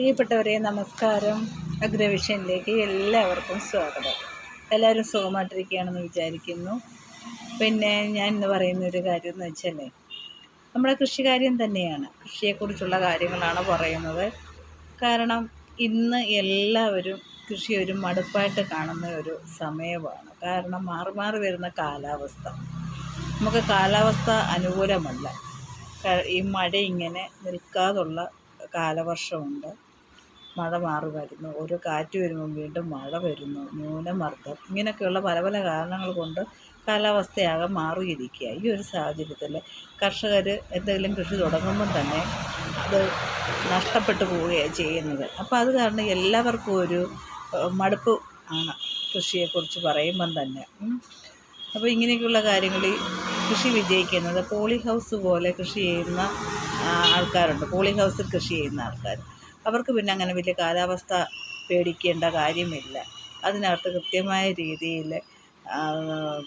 പ്രിയപ്പെട്ടവരെ നമസ്കാരം. അഗ്രവിഷനിലേക്ക് എല്ലാവർക്കും സ്വാഗതം. എല്ലാവരും സുഖമായിട്ടിരിക്കുകയാണെന്ന് വിചാരിക്കുന്നു. പിന്നെ ഞാൻ ഇന്ന് പറയുന്ന ഒരു കാര്യം എന്ന് വെച്ചാൽ നമ്മുടെ കൃഷികാര്യം തന്നെയാണ്. കൃഷിയെക്കുറിച്ചുള്ള കാര്യങ്ങളാണ് പറയുന്നത്. കാരണം ഇന്ന് എല്ലാവരും കൃഷി ഒരു മടുപ്പായിട്ട് കാണുന്ന ഒരു സമയമാണ്. കാരണം മാറി മാറി വരുന്ന കാലാവസ്ഥ. നമുക്ക് കാലാവസ്ഥ അനുകൂലമല്ല. ഈ മഴ ഇങ്ങനെ നിൽക്കാതുള്ള കാലവർഷമുണ്ട്. മഴ മാറി വരുന്നു ഒരു കാറ്റ് വരുമ്പോൾ വീണ്ടും മഴ വരുന്നു. ന്യൂനമർദ്ദം. ഇങ്ങനെയൊക്കെയുള്ള പല പല കാരണങ്ങൾ കൊണ്ട് കാലാവസ്ഥയാകെ മാറിയിരിക്കുക ഈ ഒരു സാഹചര്യത്തിൽ കർഷകർ എന്തെങ്കിലും കൃഷി തുടങ്ങുമ്പം തന്നെ അത് നഷ്ടപ്പെട്ടു പോവുകയാണ് ചെയ്യുന്നത്. അപ്പോൾ അത് കാരണം എല്ലാവർക്കും ഒരു മടുപ്പ് ആണ് കൃഷിയെക്കുറിച്ച് പറയുമ്പം തന്നെ. അപ്പോൾ ഇങ്ങനെയൊക്കെയുള്ള കാര്യങ്ങൾ ഈ കൃഷി വിജയിക്കുന്നത് പോളി ഹൗസ് പോലെ കൃഷി ചെയ്യുന്ന ആൾക്കാരുണ്ട്. പോളി ഹൗസിൽ കൃഷി ചെയ്യുന്ന ആൾക്കാർ അവർക്ക് പിന്നെ അങ്ങനെ വലിയ കാലാവസ്ഥ പേടിക്കേണ്ട കാര്യമില്ല. അതിനകത്ത് കൃത്യമായ രീതിയിൽ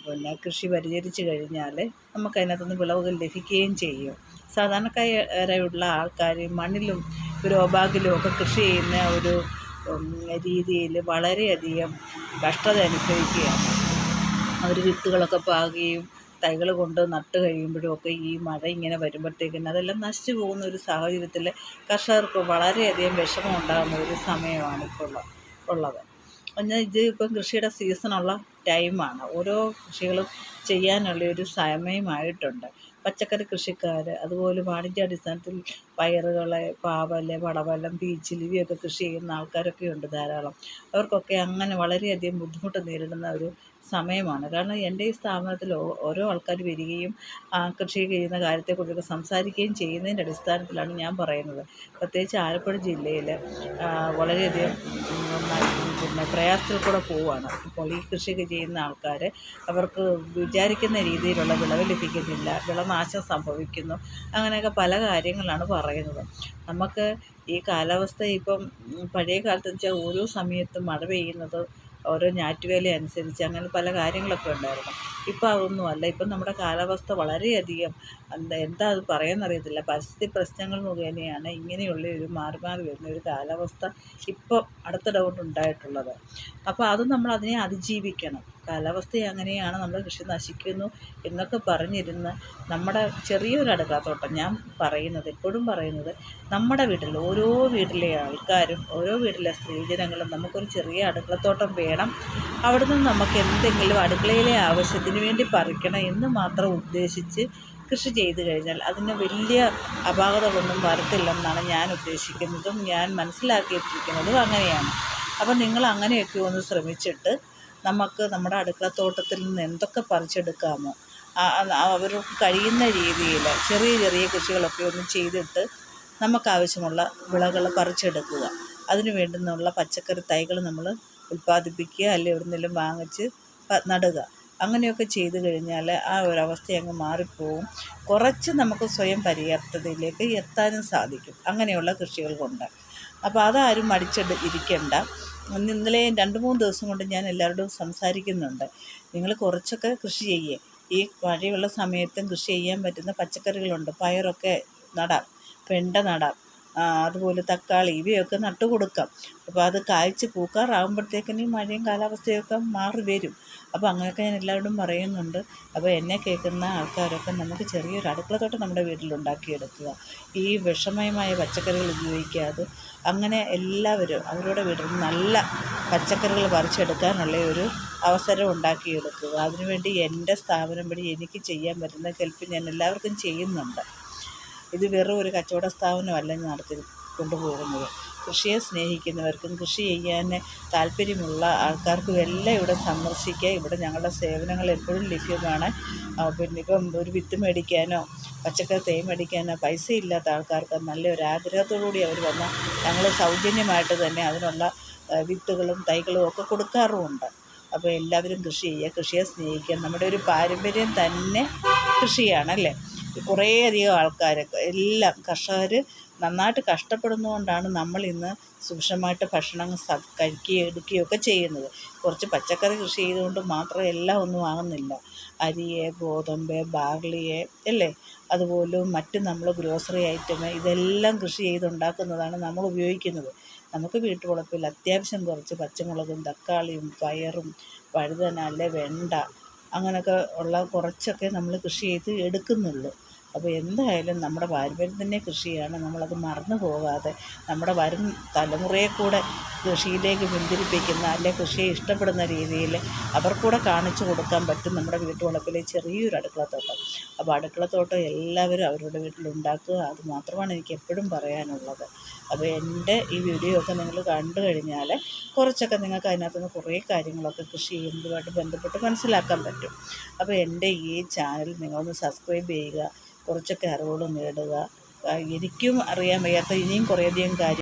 പിന്നെ കൃഷി പരിചരിച്ച് കഴിഞ്ഞാൽ നമുക്ക് അതിനകത്തുനിന്ന് വിളവുകൾ ലഭിക്കുകയും ചെയ്യും. സാധാരണക്കാരായുള്ള ആൾക്കാർ മണ്ണിലും ഗ്രോ ബാഗിലും ഒക്കെ കൃഷി ചെയ്യുന്ന ഒരു രീതിയിൽ വളരെയധികം കഷ്ടത അനുഭവിക്കുകയാണ്. അവർ വിത്തുകളൊക്കെ പാകുകയും തൈകൾ കൊണ്ട് നട്ട് കഴിയുമ്പോഴും ഒക്കെ ഈ മഴ ഇങ്ങനെ വരുമ്പോഴത്തേക്കിന് അതെല്ലാം നശിച്ചു പോകുന്ന ഒരു സാഹചര്യത്തിൽ കർഷകർക്ക് വളരെയധികം വിഷമം ഉണ്ടാകുന്ന ഒരു സമയമാണ് ഇപ്പോൾ ഉള്ള ഉള്ളത്. എന്നാൽ ഇത് ഇപ്പം കൃഷിയുടെ സീസണുള്ള ടൈമാണ് ഓരോ കൃഷികളും ചെയ്യാനുള്ള ഒരു സമയമായിട്ടുണ്ട്. പച്ചക്കറി കൃഷിക്കാർ അതുപോലെ വാണിജ്യാടിസ്ഥാനത്തിൽ പയറുകൾ പാവൽ പടവലം പീച്ചിൽ ഇവയൊക്കെ കൃഷി ചെയ്യുന്ന ആൾക്കാരൊക്കെ ഉണ്ട് ധാരാളം. അവർക്കൊക്കെ അങ്ങനെ വളരെയധികം ബുദ്ധിമുട്ട് നേരിടുന്ന ഒരു സമയമാണ്. കാരണം എന്റെ ഈ സ്ഥാപനത്തിൽ ഓരോ ആൾക്കാർ വരികയും കൃഷി ചെയ്യുന്ന കാര്യത്തെക്കുറിച്ചൊക്കെ സംസാരിക്കുകയും ചെയ്യുന്നതിന്റെ അടിസ്ഥാനത്തിലാണ് ഞാൻ പറയുന്നത്. പ്രത്യേകിച്ച് ആലപ്പുഴ ജില്ലയിൽ വളരെയധികം പിന്നെ പ്രയാസത്തിൽ കൂടെ പോവുകയാണ്. ഇപ്പോൾ ഈ കൃഷിയൊക്കെ ചെയ്യുന്ന ആൾക്കാർ അവർക്ക് വിചാരിക്കുന്ന രീതിയിലുള്ള വിളവ് ലഭിക്കുന്നില്ല വിളനാശം സംഭവിക്കുന്നു അങ്ങനെയൊക്കെ പല കാര്യങ്ങളാണ് പറയുന്നത്. നമുക്ക് ഈ കാലാവസ്ഥ ഇപ്പം പഴയ കാലത്ത് വെച്ചാൽ ഓരോ സമയത്തും മഴ പെയ്യുന്നത് ഓരോ ഞാറ്റുവേല അനുസരിച്ച് അങ്ങനെ പല കാര്യങ്ങളൊക്കെ ഉണ്ടായിരുന്നു. ഇപ്പം അതൊന്നും അല്ല. ഇപ്പം നമ്മുടെ കാലാവസ്ഥ വളരെയധികം എന്താ എന്താ അത് പറയാമെന്നറിയത്തില്ല പരിസ്ഥിതി പ്രശ്നങ്ങൾ മുഖേനയാണ് ഇങ്ങനെയുള്ള ഒരു മാറി മാറി വരുന്ന ഒരു കാലാവസ്ഥ ഇപ്പോൾ അടുത്തിടെ കൊണ്ട് ഉണ്ടായിട്ടുള്ളത്. അപ്പോൾ അത് നമ്മൾ അതിനെ അതിജീവിക്കണം. കാലാവസ്ഥ അങ്ങനെയാണ് നമ്മുടെ കൃഷി നശിക്കുന്നു എന്നൊക്കെ പറഞ്ഞിരുന്ന് നമ്മുടെ ചെറിയൊരു അടുക്കളത്തോട്ടം ഞാൻ പറയുന്നത് എപ്പോഴും പറയുന്നത് നമ്മുടെ വീട്ടിൽ ഓരോ വീട്ടിലെ ആൾക്കാരും ഓരോ വീട്ടിലെ സ്ത്രീജനങ്ങളും നമുക്കൊരു ചെറിയ അടുക്കളത്തോട്ടം വേണം. അവിടെ നിന്ന് നമുക്ക് എന്തെങ്കിലും അടുക്കളയിലെ ആവശ്യത്തിന് വേണ്ടി പറിക്കണം എന്ന് മാത്രം ഉദ്ദേശിച്ച് കൃഷി ചെയ്തു കഴിഞ്ഞാൽ അതിന് വലിയ അപാകതകളൊന്നും വരത്തില്ലെന്നാണ് ഞാൻ ഉദ്ദേശിക്കുന്നതും ഞാൻ മനസ്സിലാക്കിയിട്ടിരിക്കുന്നതും അങ്ങനെയാണ്. അപ്പം നിങ്ങൾ അങ്ങനെയൊക്കെ ഒന്ന് ശ്രമിച്ചിട്ട് നമുക്ക് നമ്മുടെ അടുക്കളത്തോട്ടത്തിൽ നിന്ന് എന്തൊക്കെ പറിച്ചെടുക്കാമോ അവർക്ക് കഴിയുന്ന രീതിയിൽ ചെറിയ ചെറിയ കൃഷികളൊക്കെ ഒന്ന് ചെയ്തിട്ട് നമുക്കാവശ്യമുള്ള വിളകൾ പറിച്ചെടുക്കുക. അതിന് വേണ്ടുന്നുള്ള പച്ചക്കറി തൈകൾ നമ്മൾ ഉൽപ്പാദിപ്പിക്കുക അല്ലെങ്കിൽ എവിടുന്നെങ്കിലും വാങ്ങിച്ച് പ- നടുക. അങ്ങനെയൊക്കെ ചെയ്തു കഴിഞ്ഞാൽ ആ ഒരു അവസ്ഥ അങ്ങ് മാറിപ്പോവും. കുറച്ച് നമുക്ക് സ്വയം പര്യാപ്തതയിലേക്ക് എത്താനും സാധിക്കും. അങ്ങനെയുള്ള കൃഷികൾ കൊണ്ട് അപ്പോൾ അതാരും മടിച്ചിട്ട് ഇരിക്കേണ്ട. ഇന്നലെ രണ്ട് മൂന്ന് ദിവസം കൊണ്ട് ഞാൻ എല്ലാവരോടും സംസാരിക്കുന്നുണ്ട്. നിങ്ങൾ കുറച്ചൊക്കെ കൃഷി ചെയ്യേ. ഈ മഴയുള്ള സമയത്തും കൃഷി ചെയ്യാൻ പറ്റുന്ന പച്ചക്കറികളുണ്ട്. പയറൊക്കെ നടാം. വെണ്ട നടാം. അതുപോലെ തക്കാളി ഇവയൊക്കെ നട്ടു കൊടുക്കാം. അപ്പോൾ അത് കായ്ച്ച് പൂക്കാറാകുമ്പോഴത്തേക്കിന് മഴയും കാലാവസ്ഥയൊക്കെ മാറി വരും. അപ്പോൾ അങ്ങനെയൊക്കെ ഞാൻ എല്ലാവരോടും പറയുന്നുണ്ട്. അപ്പോൾ എന്നെ കേൾക്കുന്ന ആൾക്കാരൊക്കെ നമുക്ക് ചെറിയൊരു അടുക്കളത്തോട്ടം നമ്മുടെ വീട്ടിലുണ്ടാക്കിയെടുക്കുക. ഈ വിഷമയമായ പച്ചക്കറികൾ ഉപയോഗിക്കാതെ അങ്ങനെ എല്ലാവരും അവരുടെ വീട്ടിൽ നല്ല പച്ചക്കറികൾ പറിച്ചെടുക്കാനുള്ള ഒരു അവസരം ഉണ്ടാക്കിയെടുക്കുക. അതിനുവേണ്ടി എന്റെ സ്ഥാപനം വഴി എനിക്ക് ചെയ്യാൻ പറ്റുന്ന ഹെൽപ്പ് ഞാൻ എല്ലാവർക്കും ചെയ്യുന്നുണ്ട്. ഇത് വെറും ഒരു കച്ചവട സ്ഥാപനമല്ല നടത്തി കൊണ്ടുപോകുന്നത്. കൃഷിയെ സ്നേഹിക്കുന്നവർക്കും കൃഷി ചെയ്യാൻ താല്പര്യമുള്ള ആൾക്കാർക്കും എല്ലാം ഇവിടെ സന്ദർശിക്കുക. ഇവിടെ ഞങ്ങളുടെ സേവനങ്ങൾ എപ്പോഴും ലഭ്യമാണ്. പിന്നെ ഇപ്പം ഒരു വിത്ത് മേടിക്കാനോ പച്ചക്കറി തൈ മേടിക്കാനോ പൈസ ഇല്ലാത്ത ആൾക്കാർക്ക് നല്ലൊരു ആഗ്രഹത്തോടു കൂടി അവർ വന്നാൽ ഞങ്ങൾ സൗജന്യമായിട്ട് തന്നെ അതിനുള്ള വിത്തുകളും തൈകളും ഒക്കെ കൊടുക്കാറുമുണ്ട്. അപ്പോൾ എല്ലാവരും കൃഷി ചെയ്യുക കൃഷിയെ സ്നേഹിക്കുക. നമ്മുടെ ഒരു പാരമ്പര്യം തന്നെ കൃഷിയാണല്ലേ കുറേയധികം ആൾക്കാർ എല്ലാം കർഷകർ നന്നായിട്ട് കഷ്ടപ്പെടുന്നതുകൊണ്ടാണ് നമ്മൾ ഇന്ന് സുഭിക്ഷമായിട്ട് ഭക്ഷണം കഴിക്കുകയും എടുക്കുകയും ഒക്കെ ചെയ്യുന്നത്. കുറച്ച് പച്ചക്കറി കൃഷി ചെയ്തുകൊണ്ട് മാത്രം എല്ലാം ഒന്നും ആകുന്നില്ല അരിയെ ഗോതമ്പ് ബാർലിയെ അല്ലേ? അതുപോലെ മറ്റ് നമ്മൾ ഗ്രോസറി ഐറ്റം ഇതെല്ലാം കൃഷി ചെയ്തുണ്ടാക്കുന്നതാണ് നമ്മൾ ഉപയോഗിക്കുന്നത്. നമുക്ക് വീട്ടുവളപ്പിൽ അത്യാവശ്യം കുറച്ച് പച്ചമുളകും തക്കാളിയും പയറും വഴുതന അല്ലെ വെണ്ട അങ്ങനെയൊക്കെ ഉള്ള കുറച്ചൊക്കെ നമ്മൾ കൃഷി ചെയ്ത് എടുക്കുന്നുള്ളൂ. അപ്പോൾ എന്തായാലും നമ്മുടെ പാരമ്പര്യത്തിന്റെ കൃഷിയാണ് നമ്മളത് മറന്നു പോകാതെ നമ്മുടെ വരും തലമുറയെ കൂടെ കൃഷിയിലേക്ക് പിന്തിരിപ്പിക്കുന്ന അല്ലെ കൃഷിയെ ഇഷ്ടപ്പെടുന്ന രീതിയിൽ അവർക്കൂടെ കാണിച്ചു കൊടുക്കാൻ പറ്റും നമ്മുടെ വീട്ടുവളപ്പിലെ ചെറിയൊരു അടുക്കളത്തോട്ടം. അപ്പോൾ അടുക്കളത്തോട്ടം എല്ലാവരും അവരുടെ വീട്ടിലുണ്ടാക്കുക അത് മാത്രമാണ് എനിക്ക് എപ്പോഴും പറയാനുള്ളത്. അപ്പോൾ എന്റെ ഈ വീഡിയോ ഒക്കെ നിങ്ങൾ കണ്ടു കഴിഞ്ഞാൽ കുറച്ചൊക്കെ നിങ്ങൾക്ക് അതിനകത്ത് നിന്ന് കുറേ കാര്യങ്ങളൊക്കെ കൃഷി ചെയ്യുന്നതുമായിട്ട് ബന്ധപ്പെട്ട് മനസ്സിലാക്കാൻ പറ്റും. അപ്പോൾ എന്റെ ഈ ചാനൽ നിങ്ങളൊന്ന് സബ്സ്ക്രൈബ് ചെയ്യുക കുറച്ചൊക്കെ അറിവുകൾ നേടുക. എനിക്കും അറിയാൻ വയ്യാത്ത ഇനിയും കുറേയധികം കാര്യം